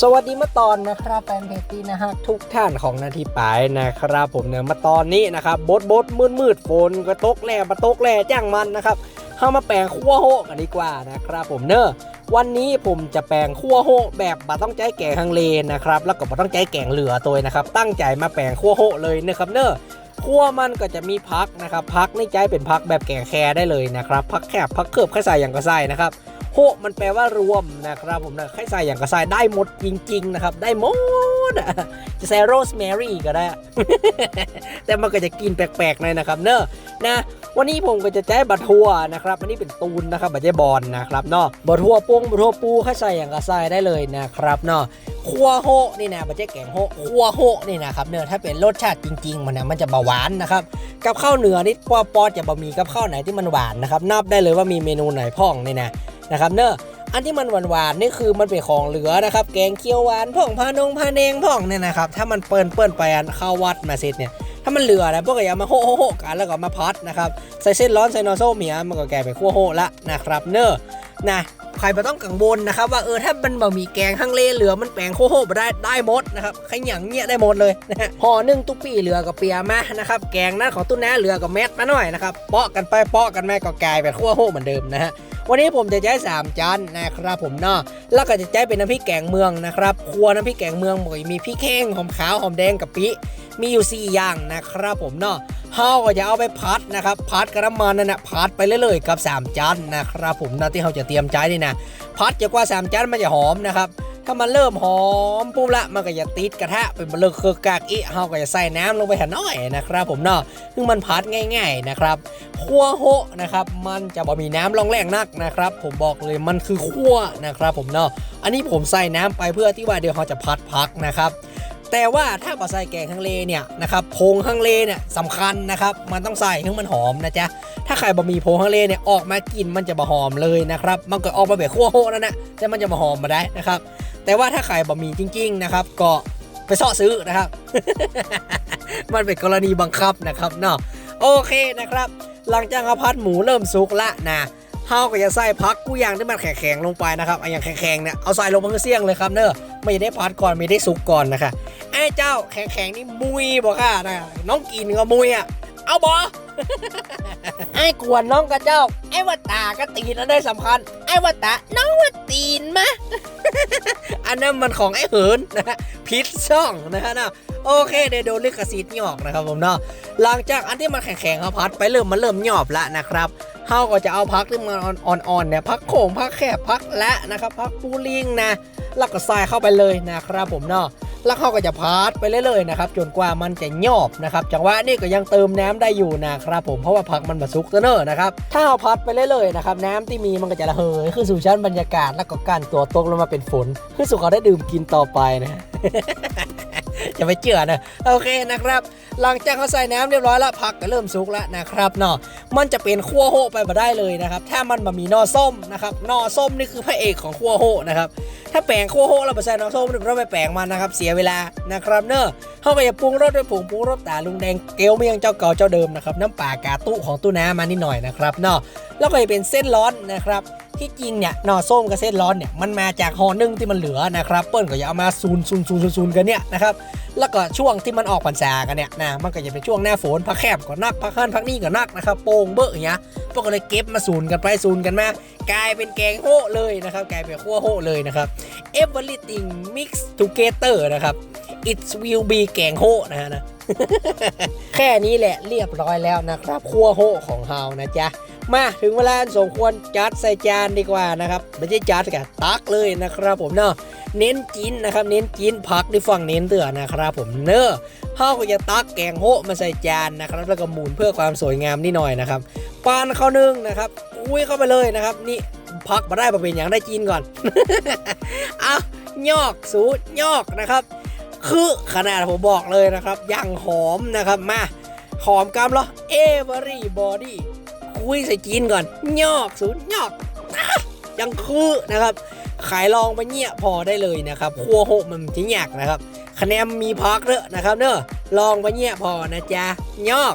สวัสดีมาตอนนะครับแฟนเพจตีนะฮะทุกท่านของนาทีปายนะครับผมเนี่ยมาตอนนี้นะครับบดบดมืดมืดฝนกระตกแหล่ประตกแหล่จ้างมันนะครับเข้ามาแปลงขั้วโฮกันดีกว่านะครับผมเนอะวันนี้ผมจะแปลงขั้วโฮแบบบ่ต้องใจแกงฮังเลนะครับแล้วก็บ่ต้องใจแกงเหลือตัวนะครับ ตั้งใจมาแปลงขั้วโฮเลยนะครับเนอะขั้วมันก็จะมีพักนะครับพักในใจเป็นพักแบบแกงแครได้เลยนะครับพักแคบพักเคิบข้าใส่อย่างก็ใส่นะครับ โฮมันแปลว่ารวมนะครับผมนะใครใส่อย่างก็ใส่ได้หมดจริง ๆ นะครับ ได้หมดอะจะใส่โรสแมรี่ก็ได้ แต่มันก็จะกินแปลกๆหน่อยนะครับเนอะนะวันนี้ผมก็จะใช้บัตทัวนะครับอันนี้เป็นตูนนะครับบัตเจบอลนะครับเนาะบัตทัวปงบัตทัวปูใครใส่อย่างก็ใส่ได้เลยนะครับเนาะคัวโฮนี่นะบัตเจแกงโฮคัวโฮนี่นะครับเนอะถ้าเป็นรสชาติจริง ๆ มันนะมันจะเบาหวานนะครับกับข้าวเหนือนี่ปอปอจะบะหมี่กับข้าวไหนที่มันหวานนะครับนับได้เลยว่ามีเมนูไหนพ่องนี่นะ นะครับเนอะอันที่มันหวานๆนี่คือมันเป็นของเหลือนะครับ แกงเขียวหวานพ่องพานงพานเนงพ่องเนี่ยนะครับถ้ามันเปิ้นเปิ้นไปอันเข้าวัดมาเสร็จเนี่ยถ้ามันเหลือนะพวกก็อย่ามาโฮโฮโฮกันแล้วก็มาพัดนะครับใส่เส้นร้อนใส่นอโซเมียมันก็แก่ไปคั่วโฮละนะครับเนอะนะใครไม่ต้องกังวลนะครับว่าเออถ้ามันบะหมี่แกงข้างเลเหลือมันแปลงโคโฮไปได้ได้หมดนะครับใครหยังเนี่ยได้หมดเลยนะฮะห่อหนึ่งตุ๊ปี้เหลือกับเปียมานะครับแกงนั้นของตุ้นน้าเหลือกับเม็ดมาหน่อยนะครับเปาะกันไปเปาะกันแม่ก็กลายเป็นคั่วโฮเหมือนเดิมนะฮะ วันนี้ผมจะใช้3จานนะครับผมเนาะแล้วก็จะใช้เป็นน้ำพริกแกงเมืองนะครับครัวน้ำพริกแกงเมืองบอกมีพริกแห้งหอมขาวหอมแดงกับปิมีอยู่ 4 อย่างนะครับผมเนาะเฮาก็จะเอาไปพัดนะครับพัดกระมันนั่นนะพัดไปเรื่อยๆกับ 3จานนะครับผมนะที่เราจะเตรียมใช้นี่นะพัดจะกว่า 3จานมันจะหอมนะครับ ถ้ามันเริ่มหอมปุ๊บละมันก็จะติดกระทะเป็นเลือกคือกากอีเฮาก็จะใส่น้ำลงไปหน่อยนะครับ ผมเนาะซึ่งมันพัดง่าย ๆนะครับคั่วโฮะนะครับมันจะบ่มีน้ำรองแรงนักนะครับ ผมบอกเลยมันคือคั่วนะครับ ผมเนาะอันนี้ผมใส่น้ำไปเพื่อที่ว่าเดี๋ยวเขาจะพัดพักนะครับแต่ว่าถ้าปลาใส่แกงฮังเลเนี่ยนะครับพงฮังเลเนี่ยสำคัญนะครับ มันต้องใส่ให้มันหอมนะจ๊ะถ้าใครบะหมี่พงฮังเลเนี่ยออกมากินมันจะบะหอมเลยนะครับ มันก็ออกมาแบบคั่วโฮะนั่นนะแต่มันจะบะหอมมาได้นะครับ แต่ว่าถ้าใครบะหมี่จริง ๆ นะครับ ก็ไปเสาะซื้อนะครับ มันเป็นกรณีบังคับนะครับเนาะโอเคนะครับ หลังจากเอาพัดหมูเริ่มสุกละนะเฮาก็จะใส่พักกู้ยางที่มันแข็งๆลงไปนะครับไอ้อย่างแข็งๆเนี่ยเอาใส่ลงมันก็เสี่ยงเลยครับเนอะไม่ได้พัดก่อนไม่ได้สุกก่อนนะคะไอ้เจ้าแข็งๆนี่มุยบอกค่ะนะน้องกินก็มุยอะเอาบอไอ้กวนน้องกับเจ้า ไอ้วัตตาก็ตีนอันได้สำคัญ ไอ้วัตตาน้องวัตตีนมา อันนั้นมันของไอ้เหินนะฮะพิษช่องนะฮะนะโอเคเดี๋ยวโดนลิขสิทธิ์หยออกนะครับผมเนาะหลังจากอันที่มันแข็งๆเขาพัดไปเริ่มมันเริ่มหยอบละนะครับเฮาก็จะเอาพักที่มันอ่อนๆเนี่ยพักโขงพักแคบพักและนะครับพักปูลิงนะแล้วก็ใส่เข้าไปเลยนะครับผมเนาะ แล้วเขาก็จะพัดไปเรื่อยๆนะครับจนกว่ามันจะหยอบนะครับจังหวะนี้ก็ยังเติมน้ำได้อยู่นะครับผมเพราะว่าพักมันมาซุกเนอนะครับถ้าเอาพัดไปเรื่อยๆนะครับน้ำที่มีมันก็จะระเหยขึ้นสู่ชั้นบรรยากาศแล้วก็การตัวตกลงมาเป็นฝนขึ้นสู่เขาได้ดื่มกินต่อไปนะจะไปเจือนะโอเคนะครับ หลังจากเขาใส่น้ำเรียบร้อยแล้วผักก็เริ่มสุกแล้วนะครับเนาะมันจะเป็นขั้วโฮไปมาได้เลยนะครับ ถ้ามันบะมีนอส้มนะครับนอส้มนี่คือพระเอกของขั้วโฮนะครับ ถ้าแปลงขั้วโฮเราไปใส่น้อส้มเราไปแปลงมันนะครับ เสียเวลานะครับเนอะเขาก็จะปรุงรสด้วยผงปรุงรสตาลุงแดงเกลียวเมียงเจ้าเก่าเจ้าเดิมนะครับน้ำปลากาตุของตู้น้ำมานิดหน่อยนะครับเนาะแล้วก็จะเป็นเส้นร้อนนะครับ ที่จริงเนี่ยนอส้มกับเส้นร้อนเนี่ยมันมาจากหอนึ่งที่มันเหลือนะครับเปิ้ลก็จะเอามาซูนซูนซูนซูนกันเนี่ยนะครับแล้วก็ช่วงที่มันออกพรรษากันเนี่ยนะมันก็จะเป็นช่วงหน้าฝนพักแคบก็นักพักขั้นพักนี่ก็นักนะครับโป่งเบอะอย่างเงี้ยพวกก็เลยเก็บมาซูนกันไปซูนกันมากลายเป็นแกงโฮเลยนะครับกลายเป็นขั้วโฮเลยนะครับ everything mix together นะครับ it will be แกงโฮนะฮะนะแค่นี้แหละเรียบร้อยแล้วนะครับขั้วโฮของเฮานะจ๊ะ มาถึงเวลาสมควรจัดใส่จานดีกว่านะครับไม่ใช่จัดกันตักเลยนะครับผมเนาะเน้นกินนะครับ เน้นกินผักที่ฝั่งเน้นเตือนะครับ ผมเนอะเฮาก็จะตักแกงโฮะมาใส่จานนะครับ แล้วก็หมุนเพื่อความสวยงามนิดหน่อยนะครับปานข้าวนึ่งนะครับอุ้ยเข้าไปเลยนะครับ นี่พักมาได้ประเป็นอย่างได้กินก่อนเอายอกสูตรยอกนะครับ คือขนาดผมบอกเลยนะครับย่างหอมนะครับมาหอมกำเหรอ everybody คุยใส่จีนก่อนยอกศูนย์ยอกยังคือนะครับ ขายลองไปเนี่ยพอได้เลยนะครับครัวโหกมันจะยากนะครับ คะแนนมีพักเนอะนะครับเนอะลองไปเนี่ยพอนะจ๊ะยอก